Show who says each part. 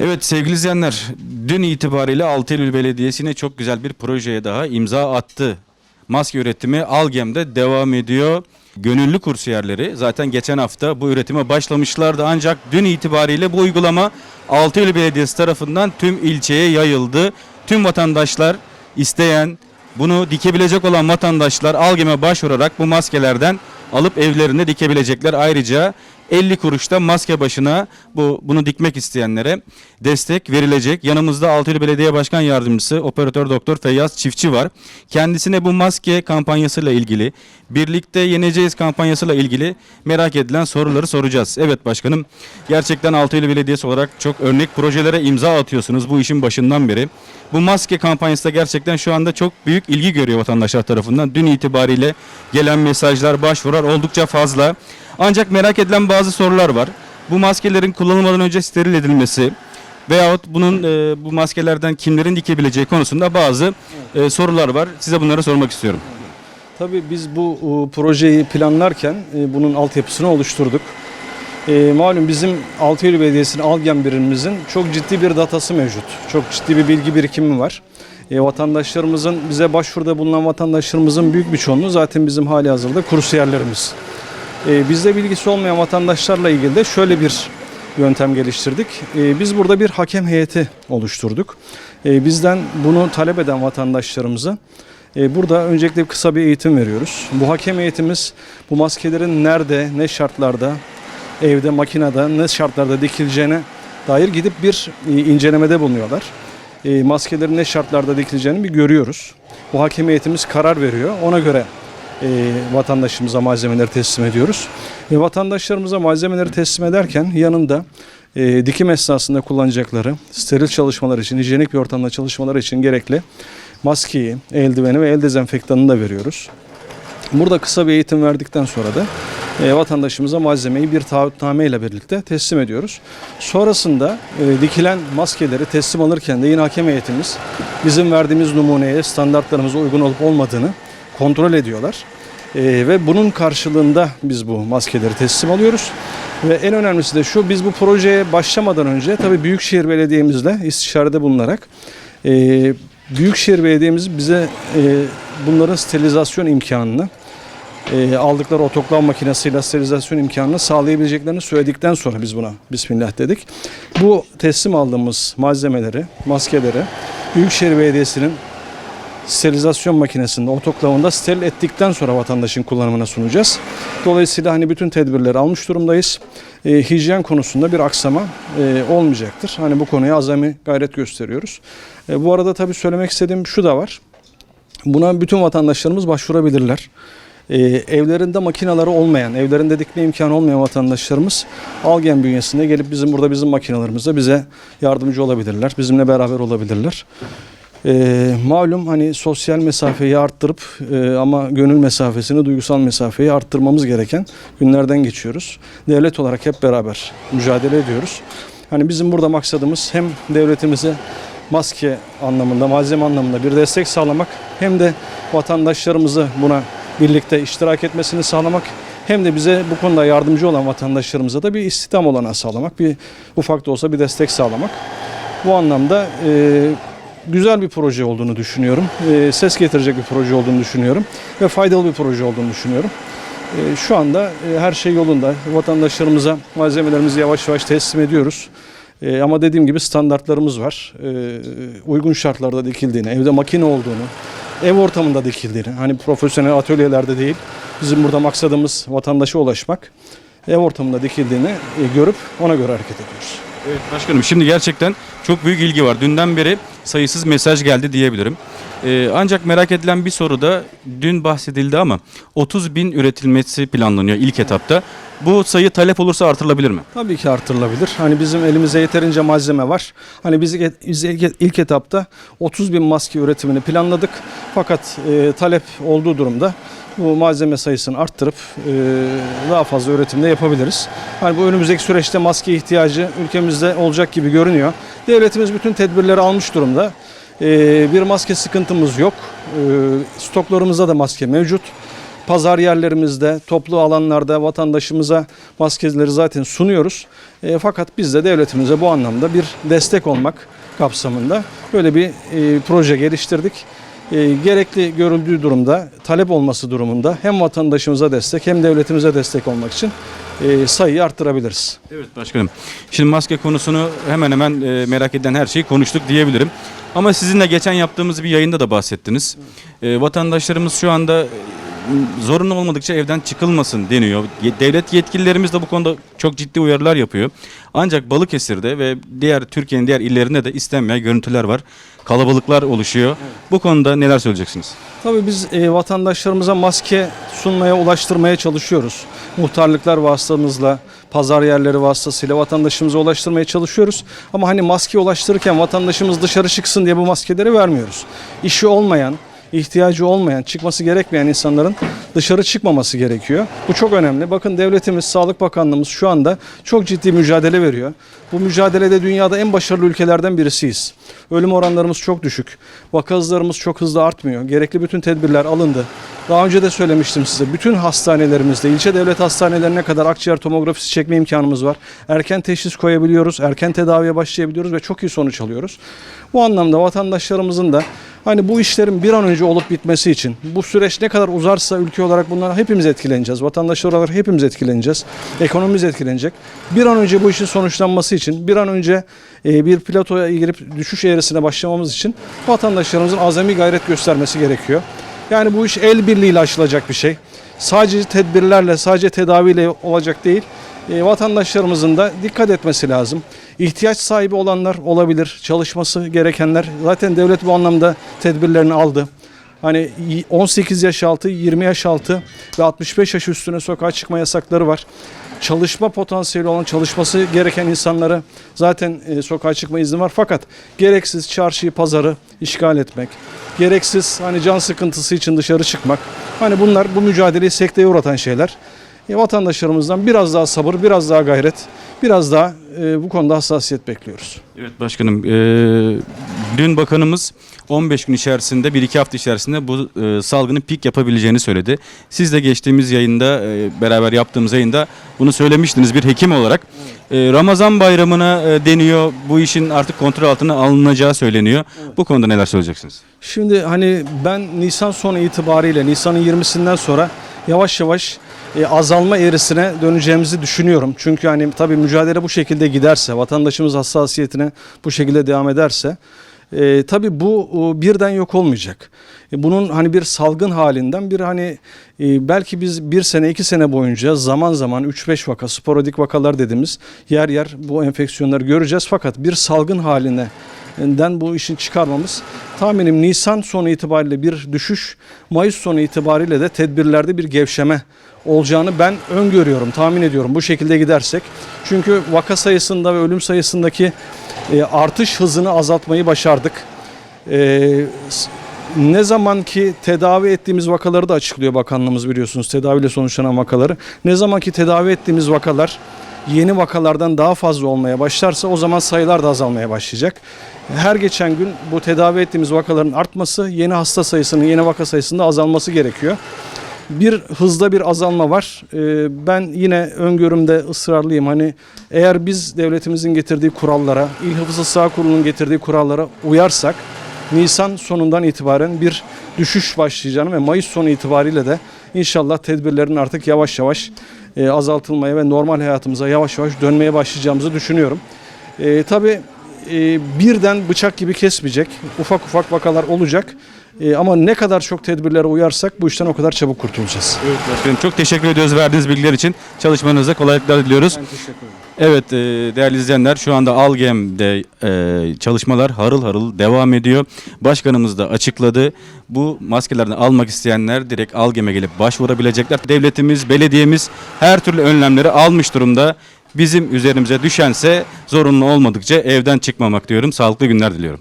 Speaker 1: Evet sevgili izleyenler, dün itibariyle Altınoluk Belediyesi'ne çok güzel bir projeye daha imza attı. Maske üretimi Algem'de devam ediyor. Gönüllü kursiyerleri zaten geçen hafta bu üretime başlamışlardı ancak dün itibariyle bu uygulama Altınoluk Belediyesi tarafından tüm ilçeye yayıldı. Tüm vatandaşlar isteyen bunu dikebilecek olan vatandaşlar Algem'e başvurarak bu maskelerden alıp evlerinde dikebilecekler. Ayrıca 50 kuruşta maske başına bu bunu dikmek isteyenlere destek verilecek. Yanımızda Altıylı Belediye Başkan Yardımcısı Operatör Doktor Feyyaz Çiftçi var. Kendisine bu maske kampanyasıyla ilgili, birlikte yeneceğiz kampanyasıyla ilgili merak edilen soruları soracağız. Evet başkanım, gerçekten Altıylı Belediyesi olarak çok örnek projelere imza atıyorsunuz bu işin başından beri. Bu maske kampanyası da gerçekten şu anda çok büyük ilgi görüyor vatandaşlar tarafından. Dün itibariyle gelen mesajlar, başvurular oldukça fazla. Ancak merak edilen bazı sorular var. Bu maskelerin kullanılmadan önce steril edilmesi veyahut bunun e, bu maskelerden kimlerin dikebileceği konusunda bazı e, sorular var. Size bunları sormak istiyorum.
Speaker 2: Tabii biz bu e, projeyi planlarken e, bunun altyapısını oluşturduk. E, malum bizim Altıyolu Belediyesi'nin Algen birimimizin çok ciddi bir datası mevcut. Çok ciddi bir bilgi birikimi var. E, vatandaşlarımızın, bize başvuruda bulunan vatandaşlarımızın büyük bir çoğunluğu zaten bizim hali hazırda kursiyerlerimiz. E, bizde bilgisi olmayan vatandaşlarla ilgili de şöyle bir yöntem geliştirdik. E, biz burada bir hakem heyeti oluşturduk. E, bizden bunu talep eden vatandaşlarımıza e, Burada öncelikle kısa bir eğitim veriyoruz. Bu hakem eğitimimiz bu maskelerin nerede, ne şartlarda, evde, makinede, ne şartlarda dikileceğine dair gidip bir e, incelemede bulunuyorlar. E, Maskelerin ne şartlarda dikileceğini bir görüyoruz. Bu hakem heyetimiz karar veriyor. Ona göre e, vatandaşımıza malzemeleri teslim ediyoruz. Ve vatandaşlarımıza malzemeleri teslim ederken yanında e, dikim esnasında kullanacakları steril çalışmalar için, hijyenik bir ortamda çalışmaları için gerekli maskeyi, eldiveni ve el dezenfektanını da veriyoruz. Burada kısa bir eğitim verdikten sonra da e, vatandaşımıza malzemeyi bir taahhütname ile birlikte teslim ediyoruz. Sonrasında e, dikilen maskeleri teslim alırken de yine hakem heyetimiz bizim verdiğimiz numuneye standartlarımıza uygun olup olmadığını kontrol ediyorlar. E, ve bunun karşılığında biz bu maskeleri teslim alıyoruz. Ve en önemlisi de şu, biz bu projeye başlamadan önce tabii Büyükşehir Belediye'mizle istişarede bulunarak e, Büyükşehir Belediye'miz bize e, bunların sterilizasyon imkanını e, aldıkları otoklav makinesiyle sterilizasyon imkanını sağlayabileceklerini söyledikten sonra biz buna Bismillah dedik. Bu teslim aldığımız malzemeleri, maskeleri Büyükşehir Belediyesi'nin sterilizasyon makinesinde, otoklavında steril ettikten sonra vatandaşın kullanımına sunacağız. Dolayısıyla hani bütün tedbirleri almış durumdayız. E, hijyen konusunda bir aksama e, olmayacaktır. Hani bu konuya azami gayret gösteriyoruz. E, bu arada tabii söylemek istediğim şu da var. Buna bütün vatandaşlarımız başvurabilirler. Ee, evlerinde makinaları olmayan, evlerinde dikme imkanı olmayan vatandaşlarımız Algen bünyesinde gelip bizim burada bizim makinalarımızda bize yardımcı olabilirler. Bizimle beraber olabilirler. Ee, malum hani sosyal mesafeyi arttırıp e, ama gönül mesafesini, duygusal mesafeyi arttırmamız gereken günlerden geçiyoruz. Devlet olarak hep beraber mücadele ediyoruz. Hani bizim burada maksadımız hem devletimize maske anlamında, malzeme anlamında bir destek sağlamak hem de vatandaşlarımızı buna birlikte iştirak etmesini sağlamak hem de bize bu konuda yardımcı olan vatandaşlarımıza da bir istihdam olanağı sağlamak, bir ufak da olsa bir destek sağlamak. Bu anlamda e, güzel bir proje olduğunu düşünüyorum. E, ses getirecek bir proje olduğunu düşünüyorum ve faydalı bir proje olduğunu düşünüyorum. E, şu anda e, her şey yolunda. Vatandaşlarımıza malzemelerimizi yavaş yavaş teslim ediyoruz. E, ama dediğim gibi standartlarımız var. E, uygun şartlarda dikildiğini, evde makine olduğunu, ev ortamında dikildiğini, hani profesyonel atölyelerde değil, bizim burada maksadımız vatandaşa ulaşmak, ev ortamında dikildiğini e, görüp ona göre hareket ediyoruz.
Speaker 1: Evet başkanım şimdi gerçekten çok büyük ilgi var. Dünden beri sayısız mesaj geldi diyebilirim. Ee, ancak merak edilen bir soru da dün bahsedildi ama 30 bin üretilmesi planlanıyor ilk etapta. Bu sayı talep olursa artırılabilir mi?
Speaker 2: Tabii ki artırılabilir. Hani bizim elimizde yeterince malzeme var. Hani biz, biz ilk etapta 30 bin maske üretimini planladık. Fakat e, talep olduğu durumda bu malzeme sayısını arttırıp e, daha fazla üretimde yapabiliriz. Hani bu önümüzdeki süreçte maske ihtiyacı ülkemizde olacak gibi görünüyor. Devletimiz bütün tedbirleri almış durumda. E, bir maske sıkıntımız yok. E, stoklarımızda da maske mevcut. pazar yerlerimizde, toplu alanlarda vatandaşımıza maskeleri zaten sunuyoruz. Fakat biz de devletimize bu anlamda bir destek olmak kapsamında böyle bir proje geliştirdik. E, gerekli görüldüğü durumda, talep olması durumunda hem vatandaşımıza destek hem devletimize destek olmak için e, sayıyı arttırabiliriz.
Speaker 1: Evet başkanım. Şimdi maske konusunu hemen hemen e, merak eden her şeyi konuştuk diyebilirim. Ama sizinle geçen yaptığımız bir yayında da bahsettiniz. E, vatandaşlarımız şu anda zorunlu olmadıkça evden çıkılmasın deniyor. Devlet yetkililerimiz de bu konuda çok ciddi uyarılar yapıyor. Ancak Balıkesir'de ve diğer Türkiye'nin diğer illerinde de istenmeyen görüntüler var. Kalabalıklar oluşuyor. Bu konuda neler söyleyeceksiniz?
Speaker 2: Tabii biz e, vatandaşlarımıza maske sunmaya, ulaştırmaya çalışıyoruz. Muhtarlıklar vasıtamızla, pazar yerleri vasıtasıyla vatandaşımıza ulaştırmaya çalışıyoruz. Ama hani maske ulaştırırken vatandaşımız dışarı çıksın diye bu maskeleri vermiyoruz. İşi olmayan, ihtiyacı olmayan, çıkması gerekmeyen insanların dışarı çıkmaması gerekiyor. Bu çok önemli. Bakın devletimiz, Sağlık Bakanlığımız şu anda çok ciddi mücadele veriyor. Bu mücadelede dünyada en başarılı ülkelerden birisiyiz. Ölüm oranlarımız çok düşük. Vaka hızlarımız çok hızlı artmıyor. Gerekli bütün tedbirler alındı. Daha önce de söylemiştim size. Bütün hastanelerimizde, ilçe devlet hastanelerine kadar akciğer tomografisi çekme imkanımız var. Erken teşhis koyabiliyoruz, erken tedaviye başlayabiliyoruz ve çok iyi sonuç alıyoruz. Bu anlamda vatandaşlarımızın da hani bu işlerin bir an önce olup bitmesi için bu süreç ne kadar uzarsa ülke olarak bundan hepimiz etkileneceğiz. Vatandaşlar olarak hepimiz etkileneceğiz. Ekonomimiz etkilenecek. Bir an önce bu işin sonuçlanması için, bir an önce e, bir platoya girip düşüş eğrisine başlamamız için vatandaşlarımızın azami gayret göstermesi gerekiyor. Yani bu iş el birliğiyle aşılacak bir şey. Sadece tedbirlerle, sadece tedaviyle olacak değil. E, vatandaşlarımızın da dikkat etmesi lazım. İhtiyaç sahibi olanlar olabilir, çalışması gerekenler. Zaten devlet bu anlamda tedbirlerini aldı. Hani 18 yaş altı, 20 yaş altı ve 65 yaş üstüne sokağa çıkma yasakları var. Çalışma potansiyeli olan, çalışması gereken insanlara zaten e, sokağa çıkma izni var. Fakat gereksiz çarşıyı, pazarı işgal etmek, gereksiz hani can sıkıntısı için dışarı çıkmak. Hani bunlar bu mücadeleyi sekteye uğratan şeyler. E, vatandaşlarımızdan biraz daha sabır, biraz daha gayret, biraz daha e, bu konuda hassasiyet bekliyoruz.
Speaker 1: Evet başkanım. e, dün bakanımız 15 gün içerisinde, 1-2 hafta içerisinde bu e, salgının pik yapabileceğini söyledi. Siz de geçtiğimiz yayında, e, beraber yaptığımız yayında bunu söylemiştiniz bir hekim olarak. E, Ramazan bayramına e, deniyor, bu işin artık kontrol altına alınacağı söyleniyor. Bu konuda neler söyleyeceksiniz?
Speaker 2: Şimdi hani ben Nisan sonu itibariyle Nisan'ın 20'sinden sonra yavaş yavaş e, azalma eğrisine döneceğimizi düşünüyorum. Çünkü hani tabii mücadele bu şekilde giderse, vatandaşımız hassasiyetine bu şekilde devam ederse e, tabii bu e, birden yok olmayacak. E, bunun hani bir salgın halinden bir hani e, belki biz bir sene iki sene boyunca zaman zaman 3-5 vaka sporadik vakalar dediğimiz yer yer bu enfeksiyonları göreceğiz. Fakat bir salgın haline den bu işin çıkarmamız tahminim Nisan sonu itibariyle bir düşüş, Mayıs sonu itibariyle de tedbirlerde bir gevşeme olacağını ben öngörüyorum, tahmin ediyorum bu şekilde gidersek. Çünkü vaka sayısında ve ölüm sayısındaki e, artış hızını azaltmayı başardık. E, ne zaman ki tedavi ettiğimiz vakaları da açıklıyor bakanlığımız biliyorsunuz tedaviyle sonuçlanan vakaları. Ne zaman ki tedavi ettiğimiz vakalar yeni vakalardan daha fazla olmaya başlarsa o zaman sayılar da azalmaya başlayacak. Her geçen gün bu tedavi ettiğimiz vakaların artması, yeni hasta sayısının, yeni vaka sayısının da azalması gerekiyor. Bir hızda bir azalma var. Ee, Ben yine öngörümde ısrarlıyım. Hani eğer biz devletimizin getirdiği kurallara, İl Hafıza Sağ Kurulu'nun getirdiği kurallara uyarsak Nisan sonundan itibaren bir düşüş başlayacağını ve Mayıs sonu itibariyle de inşallah tedbirlerin artık yavaş yavaş e, azaltılmaya ve normal hayatımıza yavaş yavaş dönmeye başlayacağımızı düşünüyorum. E, tabii e, birden bıçak gibi kesmeyecek. Ufak ufak vakalar olacak. E, ama ne kadar çok tedbirlere uyarsak bu işten o kadar çabuk kurtulacağız.
Speaker 1: Evet başkanım çok teşekkür ediyoruz verdiğiniz bilgiler için. Çalışmanızda kolaylıklar diliyoruz.
Speaker 2: Ben teşekkür ederim.
Speaker 1: Evet e, değerli izleyenler şu anda Algem'de e, çalışmalar harıl harıl devam ediyor. Başkanımız da açıkladı. Bu maskelerden almak isteyenler direkt Algem'e gelip başvurabilecekler. Devletimiz, belediyemiz her türlü önlemleri almış durumda. Bizim üzerimize düşense zorunlu olmadıkça evden çıkmamak diyorum. Sağlıklı günler diliyorum.